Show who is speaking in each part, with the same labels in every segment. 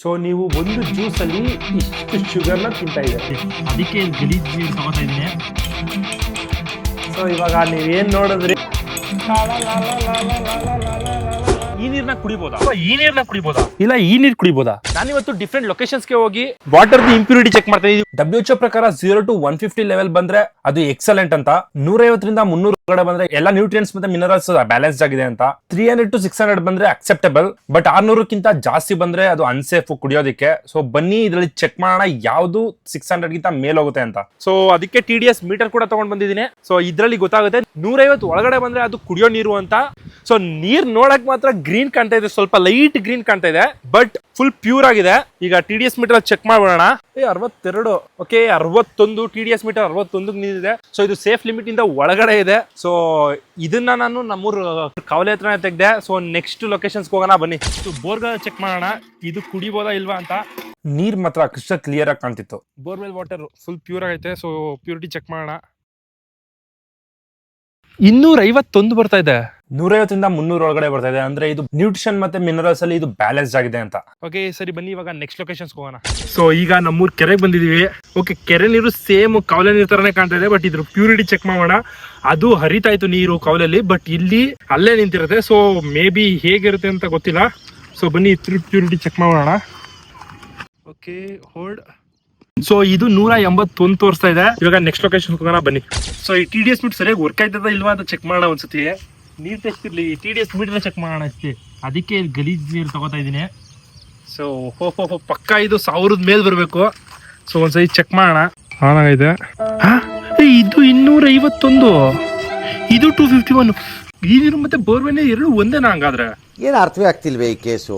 Speaker 1: So ನೀವು ಒಂದು juice ಅಲ್ಲಿ ಇಷ್ಟು ಶುಗರ್ನ ತಿಂತಾ ಇದ್ದೀರಿ.
Speaker 2: ಅದಕ್ಕೆ ಗಲೀಜ್ ನೀರು ತಗೋತಾ ಇದ್ದೀನಿ.
Speaker 1: ಸೊ ಇವಾಗ ನೀವೇನ್ ನೋಡಿದ್ರಿ?
Speaker 2: ಈ ನೀರ್ನ ಕುಡಿಬೋದಾ? ಈ ನೀರ್ನ ಕುಡಿಬೋದಾ?
Speaker 1: ಇಲ್ಲ ಈ ನೀರು ಕುಡಿಬೋದಾ?
Speaker 2: ನಾನಿವತ್ತು ಡಿಫ್ರೆಂಟ್ ಲೊಕೇಶನ್ಸ್ಗೆ ಹೋಗಿ ವಾಟರ್ ಇಂಪ್ಯೂರಿಟಿ ಚೆಕ್ ಮಾಡ್ತಾ ಇದ್ದೀವಿ
Speaker 1: ಡಬ್ಲ್ಯೂಚ್ ಪ್ರಕಾರ zero to one fifty level ಬಂದ್ರೆ ಅದು ಎಕ್ಸಲೆಂಟ್ ಅಂತ. ನೂರೈವತ್ತರಿಂದ ಮುನ್ನೂರು ಒಳಗಡೆ ಬಂದ್ರೆ ಎಲ್ಲ ನ್ಯೂಟ್ರಿಯನ್ಸ್ ಮತ್ತೆ ಮಿನರಲ್ಸ್ ಬ್ಯಾಲೆನ್ಸ್ ಆಗಿದೆ ಅಂತ. Three hundred to six hundred ಬಂದ್ರೆ ಅಕ್ಸೆಪ್ಟಬಲ್ ಬಟ್ ಆರ್ನೂರಕ್ಕಿಂತ ಜಾಸ್ತಿ ಬಂದ್ರೆ ಅದು ಅನ್ಸೇಫ್ ಕುಡಿಯೋದಕ್ಕೆ. ಸೊ ಬನ್ನಿ, ಇದರಲ್ಲಿ ಚೆಕ್ ಮಾಡೋಣ ಯಾವ್ದು ಸಿಕ್ಸ್ ಹಂಡ್ರೆಡ್ ಗಿಂತ ಮೇಲ್ ಹೋಗುತ್ತೆ ಅಂತ.
Speaker 2: ಸೊ ಅದಕ್ಕೆ ಟಿ ಡಿ ಎಸ್ ಮೀಟರ್ ಕೂಡ ತಗೊಂಡ್ ಬಂದಿದ್ದೀನಿ. ಸೊ ಇದರಲ್ಲಿ ಗೊತ್ತಾಗುತ್ತೆ, ನೂರೈವತ್ತು ಒಳಗಡೆ ಬಂದ್ರೆ ಅದು ಕುಡಿಯೋ ನೀರು ಅಂತ. ಸೊ ನೀರ್ ನೋಡಕ್ ಮಾತ್ರ ಗ್ರೀನ್ ಕಾಣ್ತಾ ಇದೆ, ಸ್ವಲ್ಪ ಲೈಟ್ ಗ್ರೀನ್ ಕಾಣ್ತಾ ಇದೆ ಬಟ್ ಫುಲ್ ಪ್ಯೂರ್ ಆಗಿದೆ. ಈಗ T D S meter check ಏ, ಅರವತ್ತೆರಡು. ಓಕೆ ಅರವತ್ತೊಂದು ಟಿ ಡಿ ಎಸ್ ಮೀಟರ್ ಅರವತ್ತೊಂದು ನಿಂತಿದೆ. ಸೊ ಇದು ಸೇಫ್ ಲಿಮಿಟ್ ಇಂದ ಒಳಗಡೆ ಇದೆ. ಸೊ ಇದನ್ನ ನಾನು ನಮ್ಮೂರು ಕಾವಲೆ ಹತ್ರ ತೆಗ್ದೆ. ಸೊ ನೆಕ್ಸ್ಟ್ ಲೊಕೇಶನ್ಸ್ ಹೋಗೋಣ ಬನ್ನಿ. ಬೋರ್ಗ ಚೆಕ್ ಮಾಡೋಣ. ಇದು ಕುಡಿಬೋದಾ ಇಲ್ವಾ ಅಂತ.
Speaker 1: ನೀರ್ ಮಾತ್ರ ಕ್ರಿಸ್ಟಲ್ ಕ್ಲಿಯರ್ ಆಗಿ ಕಾಣ್ತಿತ್ತು.
Speaker 2: ಬೋರ್ವೆಲ್ ವಾಟರ್ ಫುಲ್ ಪ್ಯೂರ್ ಆಗೈತೆ. ಸೊ ಪ್ಯೂರಿಟಿ ಚೆಕ್ ಮಾಡೋಣ. ಇನ್ನೂರ ಐವತ್ತೊಂದು ಬರ್ತಾ ಇದೆ.
Speaker 1: ನೂರೈವತ್ತರಿಂದ ಮುನ್ನೂರ ಒಳಗಡೆ ಬರ್ತಾ ಇದೆ. ಅಂದ್ರೆ ಇದು ನ್ಯೂಟ್ರಿಷನ್ ಮತ್ತೆ ಮಿನರಲ್ಸ್ ಅಲ್ಲಿ ಇದು ಬ್ಯಾಲೆನ್ಸ್ ಆಗಿದೆ ಅಂತ.
Speaker 2: ಓಕೆ ಸರಿ ಬನ್ನಿ ಇವಾಗ ನೆಕ್ಸ್ಟ್ ಲೊಕೇಶನ್ಸ್ ಹೋಗೋಣ. ಸೊ ಈಗ ನಮ್ಮೂರ್ ಕೆರೆಗೆ ಬಂದಿದೀವಿ ಓಕೆ ಕೆರೆ ನೀರು ಸೇಮ್ ಕೌಲೆ ನೀರು ತರನೇ ಕಾಣ್ತಾ ಇದೆ ಬಟ್ ಇದ್ರ ಪ್ಯೂರಿಟಿ ಚೆಕ್ ಮಾಡೋಣ. ಅದು ಹರಿತಾ ಇತ್ತು ನೀರು ಕೌಲಲ್ಲಿ ಬಟ್ ಇಲ್ಲಿ ಅಲ್ಲೇ ನಿಂತಿರುತ್ತೆ. ಸೊ ಮೇ ಬಿ ಹೇಗಿರುತ್ತೆ ಅಂತ ಗೊತ್ತಿಲ್ಲ. ಸೊ ಬನ್ನಿ ಇದ್ರ ಪ್ಯೂರಿಟಿ ಚೆಕ್ ಮಾಡೋಣ. ಓಕೆ ಹೋಲ್ಡ್ ಸೊ ಇದು ನೂರ ಎಂಬತ್ತೊಂದು ತೋರಿಸ್ತಾ ಇದೆ. ಇವಾಗ ನೆಕ್ಸ್ಟ್ ಲೊಕೇಶನ್ ಹೋಗೋಣ ಬನ್ನಿ. ಸೊ ಈ ಟಿ ಡಿ ಎಸ್ ಮೀಟರ್ ಸರಿಯಾಗಿ ವರ್ಕ್ ಆಯ್ತದ ಇಲ್ವಾ ಅಂತ ಚೆಕ್ ಮಾಡೋಣ ಒಂದ್ಸತಿ. ನೀರ್ ಟೆಸ್ಟ್ ಇರ್ಲಿ T D S meter check ಮಾಡೋಣ ಅಷ್ಟೇ. ಅದಕ್ಕೆ ಗಲೀಜ್ ನೀರು ತಗೋತಾ ಇದ್ದೀನಿ ಸೊ ಹೋ ಹೋ ಹೋ ಪಕ್ಕ ಇದು ಸಾವಿರದ ಮೇಲೆ ಬರಬೇಕು. ಸೊ ಒಂದ್ಸರಿ ಚೆಕ್ ಮಾಡೋಣ. ಆನ್ ಆಗೈತೆ. ಇದು ಇನ್ನೂರ ಐವತ್ತೊಂದು. ಇದು ಟೂ ಫಿಫ್ಟಿ ಒನ್ ಈ ನೀರು ಮತ್ತೆ ಬೋರ್ವೆಲ್ ಎರಡು ಒಂದೇನಾ ಹಂಗಾದ್ರೆ?
Speaker 3: ಏನು ಅರ್ಥವೇ ಆಗ್ತಿಲ್ವೇ ಈ ಕೇಸು?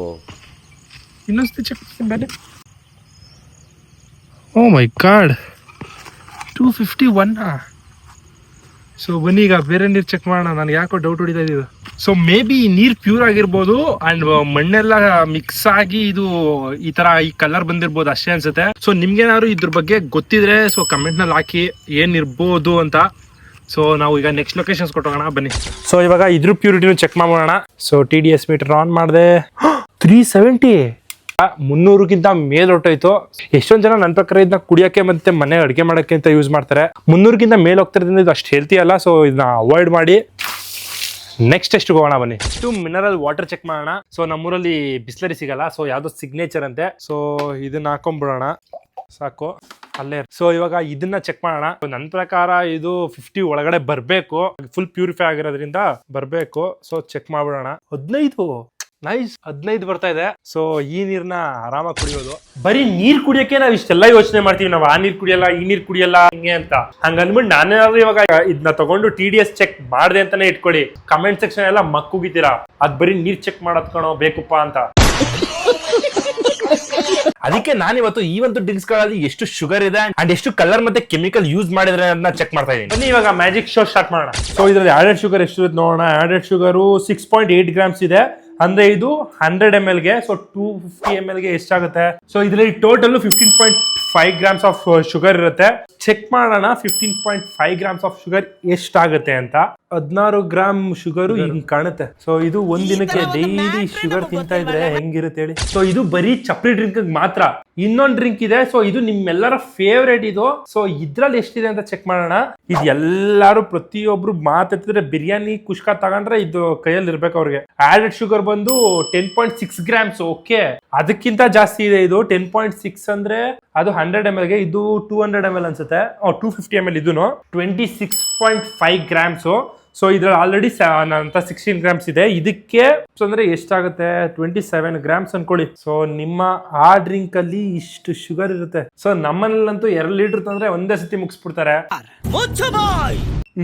Speaker 2: ಇನ್ನೊಂದ್ಸತಿ ಚೆಕ್ ಮಾಡ್ತೀನಿ ಬೇರೆ ಓ my god two fifty one so ಬನ್ನಿ ಈಗ ಬೇರೆ ನೀರು ಚೆಕ್ ಮಾಡೋಣ. ನನಗೆ ಯಾಕೋ ಡೌಟ್ ಹೊಡಿತಾ ಇದ್ದೀವಿ ಸೊ ಮೇ ಬಿ ನೀರು ಪ್ಯೂರ್ ಆಗಿರ್ಬೋದು ಆ್ಯಂಡ್ ಮಣ್ಣೆಲ್ಲ ಮಿಕ್ಸ್ ಆಗಿ ಇದು ಈ ಥರ ಈ ಕಲರ್ ಬಂದಿರ್ಬೋದು ಅಷ್ಟೇ ಅನ್ಸುತ್ತೆ. ಸೊ ನಿಮ್ಗೇನಾದ್ರು ಇದ್ರ ಬಗ್ಗೆ ಗೊತ್ತಿದ್ರೆ ಸೊ ಕಮೆಂಟ್ನಲ್ಲಿ ಹಾಕಿ ಏನಿರ್ಬೋದು ಅಂತ. ಸೊ ನಾವು ಈಗ ನೆಕ್ಸ್ಟ್ ಲೊಕೇಶನ್ಸ್ ಕೊಟ್ಟೋಗೋಣ ಬನ್ನಿ. ಸೊ ಇವಾಗ ಇದ್ರ ಪ್ಯೂರಿಟಿನೂ ಚೆಕ್ ಮಾಡೋಣ so T D S meter on ಮಾಡಿದೆ. ತ್ರೀ ಸೆವೆಂಟಿ ಮುನ್ನೂರಕ್ಕಿಂತ ಮೇಲ್ ಹೊಟ್ಟೋಯ್ತು ಎಷ್ಟೊಂದ್ ಜನ ನನ್ನ ಪ್ರಕಾರ ಇದನ್ನ ಕುಡಿಯೋಕೆ ಮತ್ತೆ ಮನೆ ಅಡುಗೆ ಮಾಡಕ್ಕೆ ಅಂತ ಯೂಸ್ ಮಾಡ್ತಾರೆ. ಮುನ್ನೂರಕ್ಕಿಂತ ಮೇಲ್ ಹೋಗ್ತಿರೋದ್ರಿಂದ ಇದು ಅಷ್ಟು ಹೆಲ್ತಿ ಅಲ್ಲ ಸೊ ಇದನ್ನ ಅವಾಯ್ಡ್ ಮಾಡಿ. ನೆಕ್ಸ್ಟ್ ಎಷ್ಟು ಹೋಗೋಣ ಬನ್ನಿ. ಇಷ್ಟು ಮಿನರಲ್ ವಾಟರ್ ಚೆಕ್ ಮಾಡೋಣ. ಸೊ ನಮ್ಮೂರಲ್ಲಿ ಬಿಸ್ಲರಿ ಸಿಗಲ್ಲ ಸೊ ಯಾವ್ದೋ ಸಿಗ್ನೇಚರ್ ಅಂತೆ. ಸೊ ಇದನ್ನ ಹಾಕೊಂಡ್ಬಿಡೋಣ ಸಾಕು. ಅಲ್ಲೇ ಸೊ ಇವಾಗ ಇದನ್ನ ಚೆಕ್ ಮಾಡೋಣ. ನನ್ನ ಪ್ರಕಾರ ಇದು ಫಿಫ್ಟಿ ಒಳಗಡೆ ಬರಬೇಕು. ಫುಲ್ ಪ್ಯೂರಿಫೈ ಆಗಿರೋದ್ರಿಂದ ಬರಬೇಕು. ಸೊ ಚೆಕ್ ಮಾಡ್ಬಿಡೋಣ. ಹದಿನೈದು? ನೈಸ್ ಹದಿನೈದು ಬರ್ತಾ ಇದೆ. ಸೊ ಈ ನೀರ್ನ ಆರಾಮಾಗಿ ಕುಡಿಯೋದು. ಬರೀ ನೀರ್ ಕುಡಿಯಕ್ಕೆ ನಾವ್ ಇಷ್ಟೆಲ್ಲ ಯೋಚನೆ ಮಾಡ್ತೀವಿ ನಾವು. ಆ ನೀರ್ ಕುಡಿಯಲ್ಲ ಈ ನೀರ್ ಕುಡಿಯಲ್ಲ ಹಿಂಗೆ ಅಂತ. ಹಂಗ ಅಂದ್ಬಿಟ್ಟು ನಾನೇನಾದ್ರು ಇವಾಗ ಇದನ್ನ ತಗೊಂಡು ಟಿ ಡಿ ಎಸ್ ಚೆಕ್ ಮಾಡ್ದೆ ಅಂತಾನೆ ಇಟ್ಕೊಳ್ಳಿ. ಕಮೆಂಟ್ ಸೆಕ್ಷನ್ ಎಲ್ಲ ಮಕ್ಕುಗಿತೀರಾ ಅದ್ ಬರೀ ನೀರ್ ಚೆಕ್ ಮಾಡೋದ್ ಕಣೋ ಬೇಕಪ್ಪ ಅಂತ. ಅದಕ್ಕೆ ನಾನಿವತ್ತು ಈ ಒಂದು ಡ್ರಿಂಕ್ಸ್ಗಳಲ್ಲಿ ಎಷ್ಟು ಶುಗರ್ ಇದೆ ಅಂಡ್ ಎಷ್ಟು ಕಲರ್ ಮತ್ತೆ ಕೆಮಿಕಲ್ ಯೂಸ್ ಮಾಡಿದ್ರೆ ಅದನ್ನ ಚೆಕ್ ಮಾಡ್ತಾ ಇದೀನಿ ಬನ್ನಿ ಇವಾಗ ಮ್ಯಾಜಿಕ್ ಶೋ ಸ್ಟಾರ್ಟ್ ಮಾಡೋಣ. ಸೊ ಇದ್ರಲ್ಲಿ ಆಡೆಡ್ ಶುಗರ್ ಎಷ್ಟು ಇರುತ್ತೆ ನೋಡೋಣ added sugar six point eight grams ಇದೆ. ಅಂದ್ರೆ ಇದು ಹಂಡ್ರೆಡ್ ಎಂ ಎಲ್ಗೆ ಸೊ ಟೂ ಫಿಫ್ಟಿ ಎಂ ಎಲ್ಗೆ ಎಷ್ಟಾಗುತ್ತೆ? ಸೊ ಇದರಲ್ಲಿ total fifteen point five grams of sugar ಇರುತ್ತೆ. ಚೆಕ್ ಮಾಡೋಣ fifteen point five grams of sugar ಎಷ್ಟಾಗುತ್ತೆ ಅಂತ. ಹದಿನಾರು ಗ್ರಾಮ್ ಶುಗರ್ ಹಿಂಗ್ ಕಾಣುತ್ತೆ. ಸೊ ಇದು ಒಂದ್ ದಿನಕ್ಕೆ ಡೈಲಿ ಶುಗರ್ ತಿಂತಾ ಇದ್ರೆ ಹೆಂಗಿರುತ್ತೆ ಹೇಳಿ. ಸೊ ಇದು ಬರೀ ಚಪ್ರಿ ಡ್ರಿಂಕ್ ಮಾತ್ರ. ಇನ್ನೊಂದ್ ಡ್ರಿಂಕ್ ಇದೆ. ಸೊ ಇದು ನಿಮ್ಮೆಲ್ಲರ ಫೇವ್ರೇಟ್ ಇದು. ಸೊ ಇದ್ರಲ್ಲಿ ಎಷ್ಟಿದೆ ಅಂತ ಚೆಕ್ ಮಾಡೋಣ. ಇದು ಎಲ್ಲಾರು ಪ್ರತಿಯೊಬ್ರು ಮಾತಾಡ್ತಿದ್ರೆ ಬಿರಿಯಾನಿ ಕುಷ್ಕ ತಗೊಂಡ್ರೆ ಇದು ಕೈಯಲ್ಲಿ ಇರ್ಬೇಕು ಅವ್ರಿಗೆ. ಆಡೆಡ್ ಶುಗರ್ ಬಂದು ten point six grams okay ಅದಕ್ಕಿಂತ ಜಾಸ್ತಿ ಇದೆ ಇದು. ಟೆನ್ ಪಾಯಿಂಟ್ ಸಿಕ್ಸ್ ಅಂದ್ರೆ ಅದು ಹಂಡ್ರೆಡ್ ಎಂ ಗೆ ಇದು ಟೂ ಹಂಡ್ರೆಡ್ ಎಂ ಎಲ್ ಅನ್ಸುತ್ತೆ. ಟೂ ಫಿಫ್ಟಿ ಎಂ ಎಲ್ ಇದೂನು. Twenty six point five grams so ಇದ್ರಲ್ಲಿ ಆಲ್ರೆಡಿ ಅಂತ ಸಿಕ್ಸ್ಟೀನ್ ಗ್ರಾಮ್ಸ್ ಇದೆ. ಇದಕ್ಕೆ ಅಂದ್ರೆ ಎಷ್ಟಾಗುತ್ತೆ? ಟ್ವೆಂಟಿ ಸೆವೆನ್ ಗ್ರಾಮ್ಸ್ ಅನ್ಕೊಳ್ಳಿ. ಸೊ ನಿಮ್ಮ ಆ ಡ್ರಿಂಕ್ ಅಲ್ಲಿ ಇಷ್ಟು ಶುಗರ್ ಇರುತ್ತೆ. ಸೊ ನಮ್ಮನೇಲಂತೂ ಎರಡು ಲೀಟರ್ ತಂದ್ರೆ ಒಂದೇ ಸತಿ ಮುಗಿಸ್ಬಿಡ್ತಾರೆ.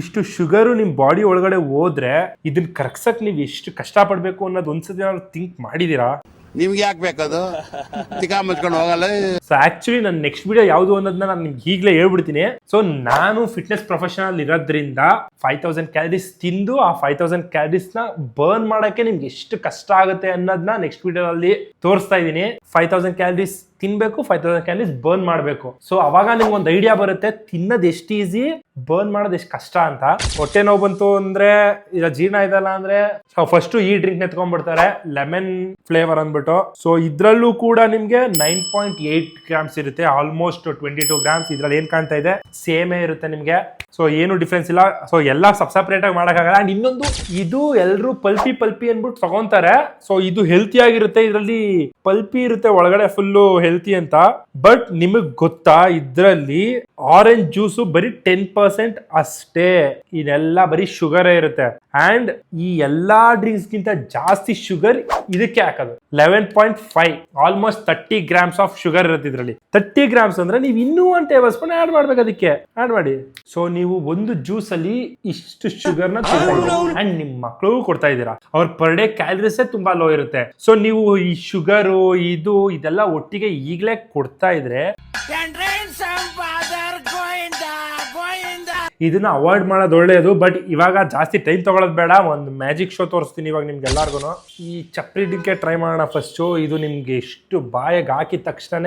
Speaker 2: ಇಷ್ಟು ಶುಗರು ನಿಮ್ ಬಾಡಿ ಒಳಗಡೆ ಹೋದ್ರೆ ಇದನ್ನ ಕರಗ್ಸಕ್ ನೀವು ಎಷ್ಟು ಕಷ್ಟ ಪಡ್ಬೇಕು ಅನ್ನೋದು ಒಂದ್ಸತಿ ಥಿಂಕ್ ಮಾಡಿದೀರಾ?
Speaker 4: ನಿಮ್ಗೆ ಯಾಕೆ ಬೇಕದು? ತಿಕಾ ಮುಚ್ಕೊಂಡು ಹೋಗಲ್ಲ.
Speaker 1: ಸೊ ಆಕ್ಚುಲಿ ನನ್ನ ನೆಕ್ಸ್ಟ್ ವಿಡಿಯೋ ಯಾವುದು ಅನ್ನೋದನ್ನ ನಾನು ನಿಮ್ಗೆ ಈಗಲೇ ಹೇಳ್ಬಿಡ್ತೀನಿ. ಸೊ ನಾನು ಫಿಟ್ನೆಸ್ ಪ್ರೊಫೆಷನಲ್ ಇರೋದ್ರಿಂದ ಫೈವ್ ತೌಸಂಡ್ ಕ್ಯಾಲರೀಸ್ ತಿಂದು ಆ ಫೈವ್ ತೌಸಂಡ್ ಕ್ಯಾಲರೀಸ್ನ ಬರ್ನ್ ಮಾಡೋಕ್ಕೆ ನಿಮ್ಗೆ ಎಷ್ಟು ಕಷ್ಟ ಆಗುತ್ತೆ ಅನ್ನೋದನ್ನ ನೆಕ್ಸ್ಟ್ ವಿಡಿಯೋ ಅಲ್ಲಿ ತೋರಿಸ್ತಾ ಇದ್ದೀನಿ. ಫೈವ್ ತೌಸಂಡ್ ಕ್ಯಾಲರೀಸ್
Speaker 2: ತಿನ್ಬೇಕು ಫೈವ್ ತೌಸಂಡ್ ಕ್ಯಾಲರೀಸ್ ಬರ್ನ್ ಮಾಡಬೇಕು. ಸೊ ಅವಾಗ ನಿಮ್ಗೆ ಒಂದು ಐಡಿಯಾ ಬರುತ್ತೆ, ತಿನ್ನೋದು ಎಷ್ಟು ಈಸಿ ಬರ್ನ್ ಮಾಡೋದು ಎಷ್ಟು ಕಷ್ಟ ಅಂತ. ಹೊಟ್ಟೆ ನೋವು ಬಂತು ಅಂದ್ರೆ ಇಲ್ಲ ಜೀರ್ಣ ಇದಲ್ಲ ಅಂದ್ರೆ ಫಸ್ಟ್ ಈ ಡ್ರಿಂಕ್ ನೆತ್ಕೊಂಡ್ಬಿಡ್ತಾರೆ ಲೆಮನ್ ಫ್ಲೇವರ್ ಅಂದ್ಬಿಟ್ಟು. ಸೊ ಇದ್ರಲ್ಲೂ ಕೂಡ ನಿಮ್ಗೆ ನೈನ್ ಪಾಯಿಂಟ್ ಏಟ್ ಗ್ರಾಮ್ಸ್ ಇರುತ್ತೆ ಆಲ್ಮೋಸ್ಟ್ ಟ್ವೆಂಟಿ ಟೂ ಗ್ರಾಮ್ಸ್ ಇದ್ರಲ್ಲಿ ಏನ್ ಕಾಣ್ತಾ ಇದೆ? ಸೇಮೇ ಇರುತ್ತೆ ನಿಮ್ಗೆ. ಸೊ ಏನು ಡಿಫ್ರೆನ್ಸ್ ಇಲ್ಲ. ಸೊ ಎಲ್ಲ ಸಬ್ ಸಪ್ರೇಟ್ ಆಗಿ ಮಾಡೋಕ್ಕಾಗಲ್ಲ ಅಂಡ್ ಇನ್ನೊಂದು, ಇದು ಎಲ್ಲರೂ ಪಲ್ಪಿ ಪಲ್ಪಿ ಅಂದ್ಬಿಟ್ಟು ತಗೊಂತಾರೆ. ಸೊ ಇದು ಹೆಲ್ತಿ ಆಗಿರುತ್ತೆ. ಇದರಲ್ಲಿ ಪಲ್ಪಿ ಇರುತ್ತೆ, ಒಳಗಡೆ ಫುಲ್ಲು ಹೆಲ್ತಿ ಅಂತ. ಬಟ್ ನಿಮಗ್ ಗೊತ್ತಾ, ಇದ್ರಲ್ಲಿ ಆರೆಂಜ್ ಜ್ಯೂಸು ಬರೀ ಟೆನ್ ಪರ್ಸೆಂಟ್ ಅಷ್ಟೇ. ಇದೆಲ್ಲ ಬರೀ ಶುಗರೇ ಇರುತ್ತೆ. ಅಂಡ್ ಈ ಎಲ್ಲಾ ಡ್ರಿಂಕ್ಸ್ ಗಿಂತ ಜಾಸ್ತಿ ಶುಗರ್ ಇದಕ್ಕೆ ಹಾಕೋದು. Eleven point five almost thirty grams of sugar ಇರುತ್ತೆ ಇದರಲ್ಲಿ. ತರ್ಟಿ ಗ್ರಾಮ್ಸ್ ಅಂದ್ರೆ ನೀವು ಇನ್ನೂ ಒಂದು ಟೇಬಲ್ ಸ್ಪೂನ್ ಆಡ್ ಮಾಡ್ಬೇಕು ಅದಕ್ಕೆ. ಆಡ್ ಮಾಡಿ. ಸೊ ನೀವು ಒಂದು ಜ್ಯೂಸ್ ಅಲ್ಲಿ ಇಷ್ಟು ಶುಗರ್ನ ಅಂಡ್ ನಿಮ್ ಮಕ್ಕಳು ಕೊಡ್ತಾ ಇದ್ದೀರಾ. ಅವ್ರ ಪರ್ ಡೇ ಕ್ಯಾಲರೀಸ್ ತುಂಬಾ ಲೋ ಇರುತ್ತೆ. ಸೊ ನೀವು ಈ ಶುಗರು ಇದು, ಇದೆಲ್ಲ ಒಟ್ಟಿಗೆ ಈಗಲೇ ಕೊಡ್ತಾ ಇದ್ರೆ ಇದನ್ನ ಅವಾಯ್ಡ್ ಮಾಡೋದು ಒಳ್ಳೆಯದು ಬಟ್ ಇವಾಗ ಜಾಸ್ತಿ ಟೈಮ್ ತಗೊಳ್ಳೋದು ಬೇಡ. ಒಂದು ಮ್ಯಾಜಿಕ್ ಶೋ ತೋರಿಸ್ತೀನಿ ಇವಾಗ ನಿಮ್ಗೆ ಎಲ್ಲಾರ್ಗು ಈ ಚಪ್ರಿ ಡಿಂಕೆ ಟ್ರೈ ಮಾಡೋಣ ಫಸ್ಟು ಇದು ನಿಮ್ಗೆ ಎಷ್ಟು ಬಾಯಿಗೆ ಹಾಕಿದ ತಕ್ಷಣ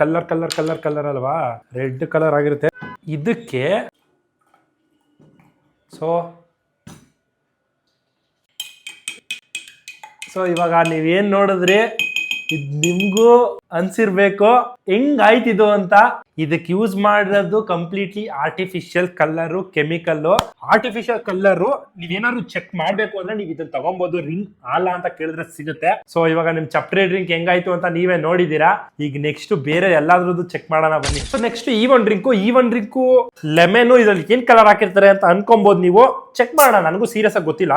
Speaker 2: ಕಲರ್ ಕಲರ್ ಕಲರ್ ಕಲರ್ ಅಲ್ವಾ? ರೆಡ್ ಕಲರ್ ಆಗಿರುತ್ತೆ. ಇದಕ್ಕೆ ಸೊ ಸೊ ಇವಾಗ ನೀವೇನು ನೋಡಿದ್ರಿ? ಇದ್ ನಿಮ್ಗೂ ಅನ್ಸಿರ್ಬೇಕು. ಹೆಂಗ್ ಆಯ್ತಿದು ಅಂತ? ಇದಕ್ ಯೂಸ್ ಮಾಡಿರೋದು completely artificial colour chemical artificial colour ನೀವೇನಾದ್ರು ಚೆಕ್ ಮಾಡ್ಬೇಕು ಅಂದ್ರೆ ನೀವು ಇದನ್ನ ತಗೊಬೋದು. ರಿಂಗ್ ಆಲ ಅಂತ ಕೇಳಿದ್ರೆ ಸಿಗುತ್ತೆ. ಸೊ ಇವಾಗ ನಿಮ್ ಚಪ್ರಿ ಡ್ರಿಂಕ್ ಹೆಂಗಾಯ್ತು ಅಂತ ನೀವೇ ನೋಡಿದೀರಾ. ಈಗ ನೆಕ್ಸ್ಟ್ ಬೇರೆ ಎಲ್ಲಾದ್ರದ್ದು ಚೆಕ್ ಮಾಡೋಣ ಬನ್ನಿ. ಸೊ ನೆಕ್ಸ್ಟ್ ಈ ಒನ್ ಡ್ರಿಂಕು ಈ ಒನ್ ಡ್ರಿಂಕು ಲೆಮನ್ ಇದ್ರಲ್ಲಿ ಏನ್ ಕಲರ್ ಹಾಕಿರ್ತಾರೆ ಅಂತ ಅನ್ಕೊಬೋದು ನೀವು. ಚೆಕ್ ಮಾಡೋಣ, ನನಗೂ ಸೀರಿಯಸ್ ಆಗಿ ಗೊತ್ತಿಲ್ಲ.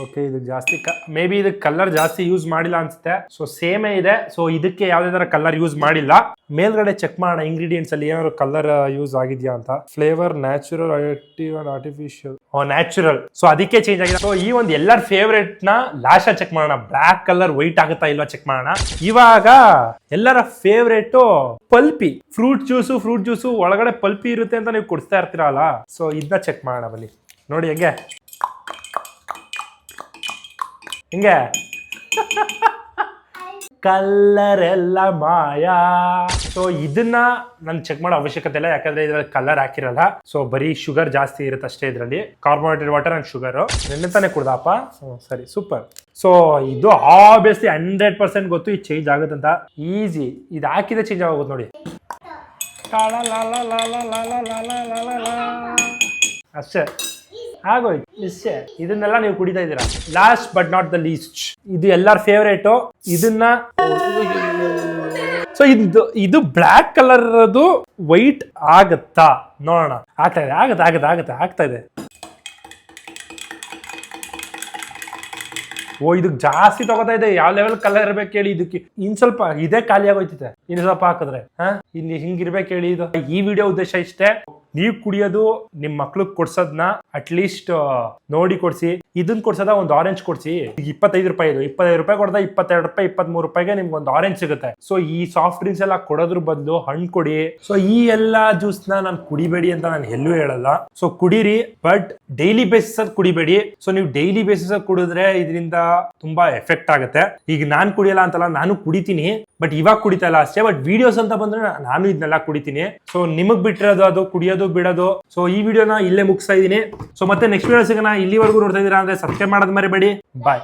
Speaker 2: ಓಕೆ ಇದು ಜಾಸ್ತಿ ಮೇ ಬಿ ಇದಕ್ಕೆ ಕಲರ್ ಜಾಸ್ತಿ ಯೂಸ್ ಮಾಡಿಲ್ಲ ಅನ್ಸುತ್ತೆ. ಸೊ ಸೇಮೇ ಇದೆ. ಸೊ ಇದಕ್ಕೆ ಯಾವುದೇ ತರ ಕಲರ್ ಯೂಸ್ ಮಾಡಿಲ್ಲ. ಮೇಲ್ಗಡೆ ಚೆಕ್ ಮಾಡೋಣ ಇಂಗ್ರೀಡಿಯೆಂಟ್ಸ್ ಅಲ್ಲಿ ಏನಾದ್ರು ಕಲರ್ ಯೂಸ್ ಆಗಿದ್ಯಾ ಅಂತ. Flavour natural active and artificial natural so ಅದಕ್ಕೆ ಚೇಂಜ್ ಆಗಿದೆ. ಸೊ ಈ ಒಂದು ಎಲ್ಲರ ಫೇವ್ರೇಟ್ನ ಲಾಶ ಚೆಕ್ ಮಾಡೋಣ. ಬ್ಲಾಕ್ ಕಲರ್ ವೈಟ್ ಆಗುತ್ತಾ ಇಲ್ವಾ ಚೆಕ್ ಮಾಡೋಣ. ಇವಾಗ ಎಲ್ಲರ favourite pulpy. Fruit juice fruit juice ಒಳಗಡೆ ಪಲ್ಪಿ ಇರುತ್ತೆ ಅಂತ ನೀವು ಕೊಡ್ತಾ ಇರ್ತೀರಲ್ಲ. ಸೊ ಇದನ್ನ ಚೆಕ್ ಮಾಡೋಣ ಬನ್ನಿ. ನೋಡಿ ಹೆಂಗೆ. ಹಿಂಗೆ? ಕಲ್ಲರೆಲ್ಲ ಮಾಯಾ. ಸೊ ಇದನ್ನ ನಾನು ಚೆಕ್ ಮಾಡೋ ಅವಶ್ಯಕತೆ ಇಲ್ಲ, ಯಾಕಂದ್ರೆ ಇದ್ರಲ್ಲಿ ಕಲರ್ ಹಾಕಿರಲ್ಲ. ಸೊ ಬರೀ ಶುಗರ್ ಜಾಸ್ತಿ ಇರುತ್ತೆ ಅಷ್ಟೇ ಇದರಲ್ಲಿ. ಕಾರ್ಬೋನೇಟೆಡ್ ವಾಟರ್ ಅಂಡ್ ಶುಗರ್ ನಿನ್ನೆ ತಾನೇ ಕುಡ್ದಪ್ಪ? ಸರಿ ಸೂಪರ್ ಸೊ ಇದು ಆಬ್ವಿಯಸ್ಲಿ ಹಂಡ್ರೆಡ್ ಪರ್ಸೆಂಟ್ ಗೊತ್ತು, ಇದು ಚೇಂಜ್ ಆಗುತ್ತಂತ. ಈಸಿ ಇದು ಹಾಕಿದ್ರೆ ಚೇಂಜ್ ಆಗೋದು ನೋಡಿ. ಅಷ್ಟೇ. ಆಗೋಯ್ತು. ನಿಶ್ಚಯ ಇದನ್ನೆಲ್ಲ ನೀವು ಕುಡಿತಾ ಇದ್ದೀರಾ? Last but not the least ಇದು ಎಲ್ಲರ ಫೇವ್ರೇಟು ಇದನ್ನ ಸೊ ಇದು ಇದು ಬ್ಲ್ಯಾಕ್ ಕಲರ್ ಅದು ವೈಟ್ ಆಗತ್ತಾ? ನೋಡೋಣ. ಆಗ್ತಾ ಇದೆ, ಆಗತ್ತೆ ಆಗತ್ತೆ ಆಗತ್ತೆ, ಆಗ್ತಾ ಇದೆ. ಓ ಇದಕ್ಕೆ ಜಾಸ್ತಿ ತಗೋತಾ ಇದೆ. ಯಾವ ಲೆವೆಲ್ ಕಲರ್ ಇರ್ಬೇಕು ಹೇಳಿ ಇದಕ್ಕೆ. ಇನ್ ಸ್ವಲ್ಪ ಇದೇ ಖಾಲಿ ಆಗೋಯ್ತಿದೆ ಇನ್ನು ಸ್ವಲ್ಪ ಹಾಕಿದ್ರೆ, ಹಾ? ಇಲ್ಲಿ ಹಿಂಗಿರ್ಬೇಕು ಹೇಳಿ ಇದು. ಈ ವಿಡಿಯೋ ಉದ್ದೇಶ ಇಷ್ಟೇ. ನೀವು ಕುಡಿಯೋದು ನಿಮ್ ಮಕ್ಳಿಗೆ ಕೊಡ್ಸೋದನ್ನ ಅಟ್ಲೀಸ್ಟ್ ನೋಡಿ ಕೊಡ್ಸಿ. ಇದನ್ನ ಕೊಡ್ಸದ ಒಂದು ಆರೆಂಜ್ ಕೊಡ್ಸಿ. ಇಪ್ಪತ್ತೈದು ರೂಪಾಯಿ ಇದು. ಇಪ್ಪತ್ತೈದು ರೂಪಾಯಿ ಕೊಡ್ದ ಇಪ್ಪತ್ತೆರಡು ರೂಪಾಯಿ, ಇಪ್ಪತ್ಮೂರು ರೂಪಾಯಿಗೆ ನಿಮ್ಗೆ ಒಂದು ಆರೆಂಜ್ ಸಿಗುತ್ತೆ. ಸೊ ಈ ಸಾಫ್ಟ್ ಡ್ರಿಂಕ್ಸ್ ಎಲ್ಲ ಕೊಡೋದ್ರ ಬದಲು ಹಣ್ಣು ಕೊಡಿ. ಸೊ ಈ ಎಲ್ಲ ಜ್ಯೂಸ್ನ ನಾನು ಕುಡಿಬೇಡಿ ಅಂತ ನಾನು ಎಲ್ಲೂ ಹೇಳಲ್ಲ. ಸೊ ಕುಡೀರಿ ಬಟ್ ಡೈಲಿ ಬೇಸಿಸ್ ಅಲ್ಲಿ ಕುಡಿಬೇಡಿ. ಸೊ ನೀವು ಡೈಲಿ ಬೇಸಿಸ್ ಅಲ್ಲಿ ಕುಡಿದ್ರೆ ಇದರಿಂದ ತುಂಬಾ ಎಫೆಕ್ಟ್ ಆಗುತ್ತೆ. ಈಗ ನಾನು ಕುಡಿಯಲ್ಲ ಅಂತಲ್ಲ, ನಾನು ಕುಡಿತೀನಿ ಬಟ್ ಇವಾಗ ಕುಡಿತಾ ಇಲ್ಲ ಅಷ್ಟೇ ಬಟ್ ವಿಡಿಯೋಸ್ ಅಂತ ಬಂದ್ರೆ ನಾನು ಇದನ್ನೆಲ್ಲ ಕುಡಿತೀನಿ. ಸೊ ನಿಮಗ್ ಬಿಟ್ಟಿರೋದು ಅದು, ಕುಡಿಯೋದು, ಬಿಡೋದು. ಸೊ ಈ ವಿಡಿಯೋನ ಇಲ್ಲೇ ಮುಗಿಸ್ತಾ ಇದೀನಿ ಸೊ ಮತ್ತೆ ನೆಕ್ಸ್ಟ್ ವಿಡಿಯೋ ಸಿಗೋಣ. ಇಲ್ಲಿವರೆಗೂ ನೋಡ್ತಾ ಇದೀರಾ ಅಂದ್ರೆ ಸಬ್ಸ್ಕ್ರೈಬ್ ಮಾಡೋದು ಮರಿಬೇಡಿ. ಬಾಯ್